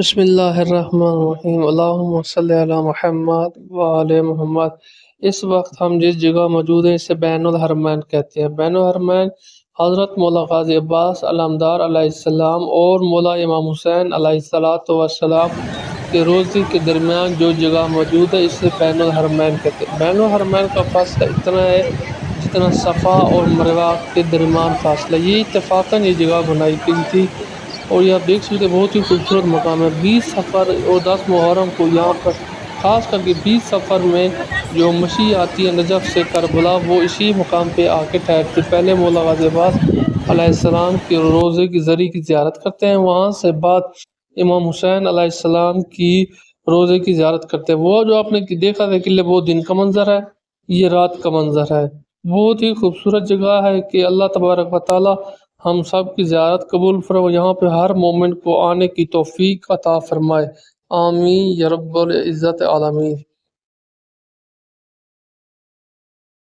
بسم اللہ الرحمن الرحیم۔ اللہم صلی علی محمد وآل محمد۔ اس وقت ہم جس جگہ موجود ہیں، اسے بین الحرمین کہتے ہیں۔ بین الحرمین حضرت مولا غازی عباس علمدار علیہ السلام اور مولا امام حسین علیہ السلام کے روزی کے درمیان جو جگہ موجود ہے، اسے بین الحرمین کہتے ہیں۔ بین الحرمین کا فاصلہ اتنا ہے جتنا صفا اور مروہ کے درمیان فاصلہ یہ اتفاقاً یہ جگہ بنائی گئی تھی۔ اور یہ آپ دیکھ سکتے بہت ہی خوبصورت مقام ہے۔ بیس سفر اور دس محرم کو یہاں پر، خاص کر کے بیس سفر میں جو مشی آتی ہے نجف سے کربلا، وہ اسی مقام پہ آ کے ٹھہرتی پہلے مولا غازی عباس علیہ السلام کے روزے کی ذریعے کی زیارت کرتے ہیں۔ وہاں سے بعد امام حسین علیہ السلام کی روزے کی زیارت کرتے ہیں۔ وہ جو آپ نے دیکھا تھا کہ وہ دن کا منظر ہے، یہ رات کا منظر ہے۔ بہت ہی خوبصورت جگہ ہے کہ اللہ تبارک و تعالی ہم سب کی زیارت قبول فرو یہاں پہ ہر مومنٹ کو آنے کی توفیق عطا فرمائے۔ آمین۔ یا رب العزت عالمین